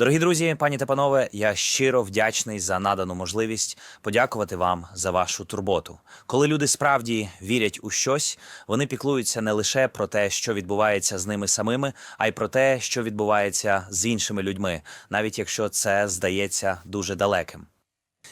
Дорогі друзі, пані та панове, я щиро вдячний за надану можливість подякувати вам за вашу турботу. Коли люди справді вірять у щось, вони піклуються не лише про те, що відбувається з ними самими, а й про те, що відбувається з іншими людьми, навіть якщо це здається дуже далеким.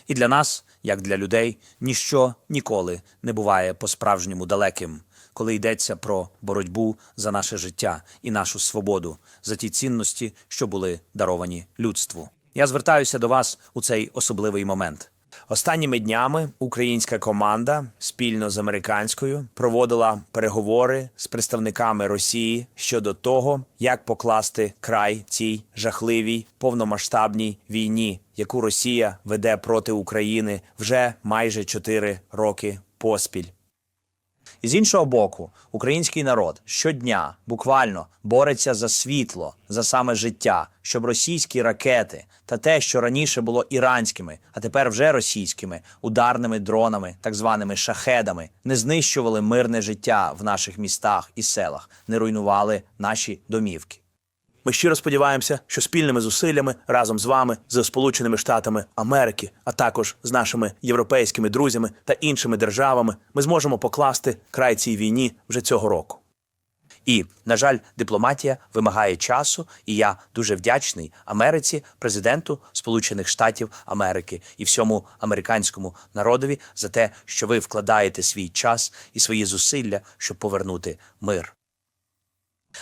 І для нас, як для людей, ніщо ніколи не буває по-справжньому далеким, коли йдеться про боротьбу за наше життя і нашу свободу, за ті цінності, що були даровані людству. Я звертаюся до вас у цей особливий момент. Останніми днями українська команда спільно з американською проводила переговори з представниками Росії щодо того, як покласти край цій жахливій повномасштабній війні, яку Росія веде проти України вже майже 4 роки поспіль. І з іншого боку, український народ щодня буквально бореться за світло, за саме життя, щоб російські ракети та те, що раніше було іранськими, а тепер вже російськими ударними дронами, так званими шахедами, не знищували мирне життя в наших містах і селах, не руйнували наші домівки. Ми щиро сподіваємося, що спільними зусиллями разом з вами, з Сполученими Штатами Америки, а також з нашими європейськими друзями та іншими державами, ми зможемо покласти край цій війні вже цього року. І, на жаль, дипломатія вимагає часу, і я дуже вдячний Америці, президенту Сполучених Штатів Америки і всьому американському народові за те, що ви вкладаєте свій час і свої зусилля, щоб повернути мир.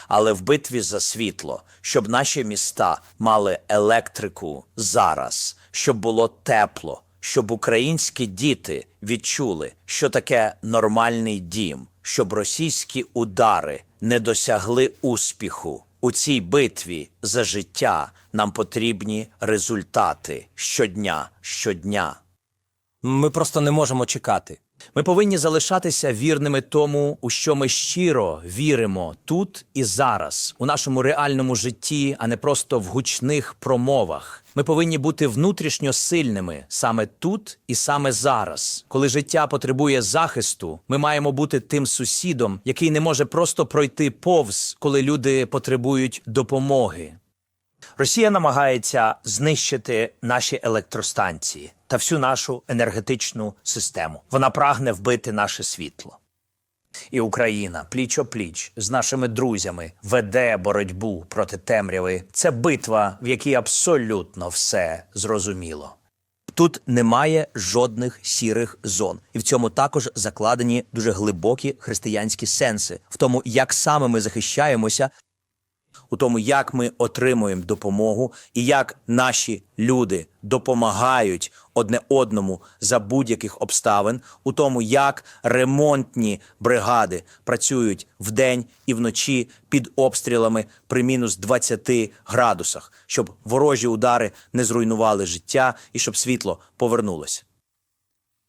Але в битві за світло, щоб наші міста мали електрику зараз, щоб було тепло, щоб українські діти відчули, що таке нормальний дім, щоб російські удари не досягли успіху. У цій битві за життя нам потрібні результати щодня, щодня. Ми просто не можемо чекати. Ми повинні залишатися вірними тому, у що ми щиро віримо тут і зараз, у нашому реальному житті, а не просто в гучних промовах. Ми повинні бути внутрішньо сильними саме тут і саме зараз. Коли життя потребує захисту, ми маємо бути тим сусідом, який не може просто пройти повз, коли люди потребують допомоги. Росія намагається знищити наші електростанції та всю нашу енергетичну систему. Вона прагне вбити наше світло. І Україна пліч пліч з нашими друзями веде боротьбу проти темряви. Це битва, в якій абсолютно все зрозуміло. Тут немає жодних сірих зон, і в цьому також закладені дуже глибокі християнські сенси в тому, як саме ми захищаємося у тому, як ми отримуємо допомогу і як наші люди допомагають одне одному за будь-яких обставин, у тому, як ремонтні бригади працюють вдень і вночі під обстрілами при мінус 20 градусах, щоб ворожі удари не зруйнували життя і щоб світло повернулося.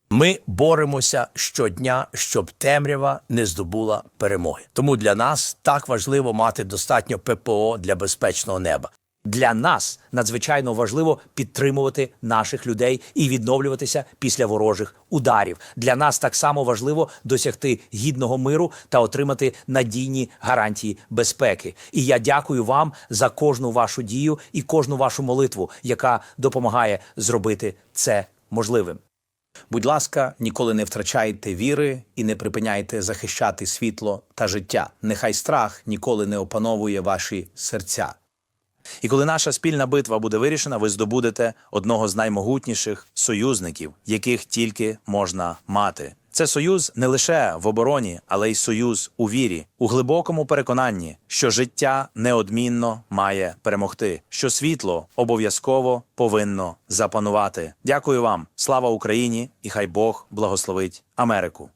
Ми боремося щодня, щоб темрява не здобула перемоги. Тому для нас так важливо мати достатньо ППО для безпечного неба. Для нас надзвичайно важливо підтримувати наших людей і відновлюватися після ворожих ударів. Для нас так само важливо досягти гідного миру та отримати надійні гарантії безпеки. І я дякую вам за кожну вашу дію і кожну вашу молитву, яка допомагає зробити це можливим. Будь ласка, ніколи не втрачайте віри і не припиняйте захищати світло та життя. Нехай страх ніколи не опановує ваші серця. І коли наша спільна битва буде вирішена, ви здобудете одного з наймогутніших союзників, яких тільки можна мати. Це союз не лише в обороні, але й союз у вірі, у глибокому переконанні, що життя неодмінно має перемогти, що світло обов'язково повинно запанувати. Дякую вам, слава Україні, і хай Бог благословить Америку.